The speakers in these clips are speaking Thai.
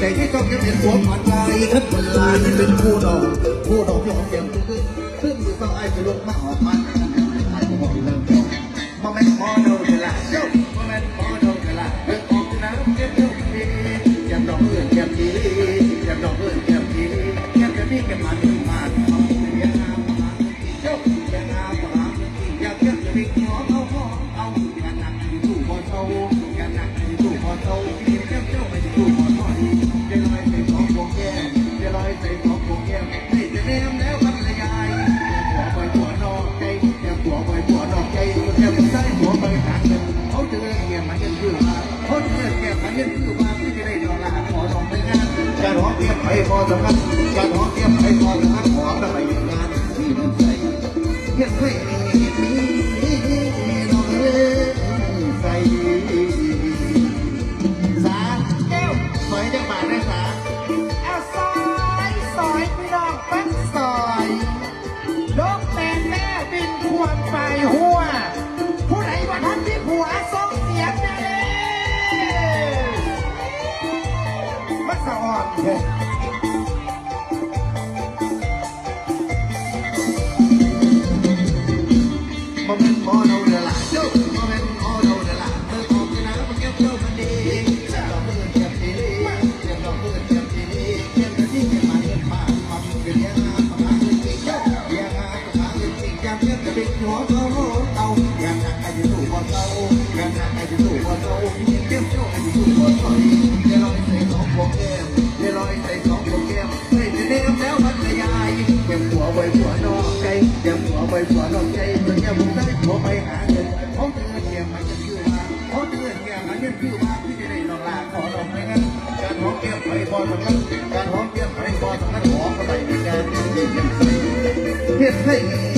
แต่ที่ต้องยังเป็นหัวผัดใจทัดเวลาที่เป็นผู้ดอกผู้ดอกยอมเก็บ ต้อไอ้ไปลุกมาหอมันมาไม่พอ ไห้พอสำคัญการหอมเทียมไห้พอสำคัญหอมทำไมอยู่งานที่มันใจเพียงให้น้องเล่ใส่สาแก้วสอยจังบาทได้สาเอาซอยซอยพี่น้องปั้นซอยลกแมนแม่บินควรไปหัวผู้ใดว่าท่านที่ผัวส่งเสียงได้ What's the on? บ่แม่นหมอเดาเด้อล่ะเจ้าบ่แม่นหมอเดาเด้อล่ะเธอออกจะนะบ่เก็บเจ้ามันดีเจ้าเพิ่เก็บดีเจ้าเพิ่เก็บดีเก็บดีเก็บมาเก็บมาความเกลียงาประมาณนี้เจ้าเกลียงาประมาณนี้จำเก็บจะเป็นหัวเขาเอาอย่างนั้นอาจจะถูกบ่เก่าอย่างนั้นอาจจะถูกบ่เก่าเก็บเจ้าอาจจะถูกบ่ถอยเดี๋ยวลอยใส่ของบ่แก้มเดี๋ยวลอยใส่ของบ่แก้มเฮ้ยเดี๋ยวแล้วมันจะยายเก็บหัวไว้หัวนอกใจเก็บหัวไว้หัวนอกใจ อสำคัญการหอมเกียมไปบอลสำคัญหอมเข้าไปในการเฮ็ดให้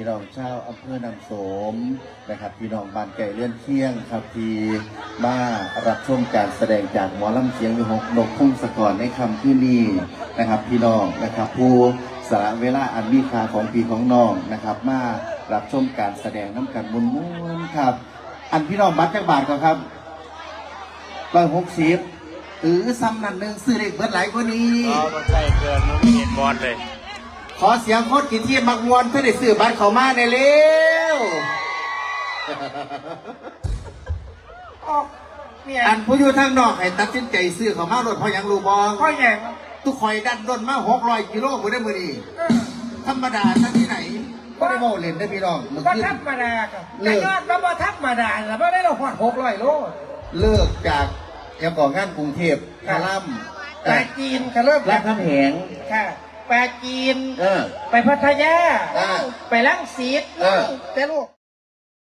พี่น้องชาวอำเภอนำโสมนะครับ พี่น้องบ้านไก่เลื่อนเที่ยงครับที่มารับชมการแสดงจากหมอลำเสียงหกนกพุ่งสะกอนในคำที่นี้นะครับ พี่น้องนะครับผู้สละเวลาอันมีค่าของพี่ของน้องนะครับ มารับชมการแสดงน้ำกันมุนมุนครับ อันพี่น้องบัตรจักบาทก่อนครับร้อยหกสิบหรือซ้ำนั่นหนึ่งซื้อเด็กเบิดหลายกว่านี้อ๋อมันใกล้เกินมันเห็นบอลเลย ขอเสียงโคตรกินที่มักมวนเพื่อได้ซื้อบัตรเขามาในเร็วออกเนี่ยอันผู้อยู่ทางนอกให้ตัดสินใจซื้อเขามารถเพราะหยังรู้บอข้อแย่งทุกคอยดันด้นมาหกร้อยกิโลมือได้มือดีเออธรรมดาทั้งที่ไหนก็ได้โมเล่นได้พี่น้องมือบ่ขึ้นธรรมดาครับเลิแต่ก ยอดก็บ่ธรรมดาแล้วบ่ได้เราหอดหกร้อยโลเลิกจากแยังก่องงานกรุงเทพครัคาบลัมแต่จีนก็เริ่มรักคำแหงค่ะแปลจีน เออ ไปพัทยาอ่าไปลังสีเออ แต่ลูก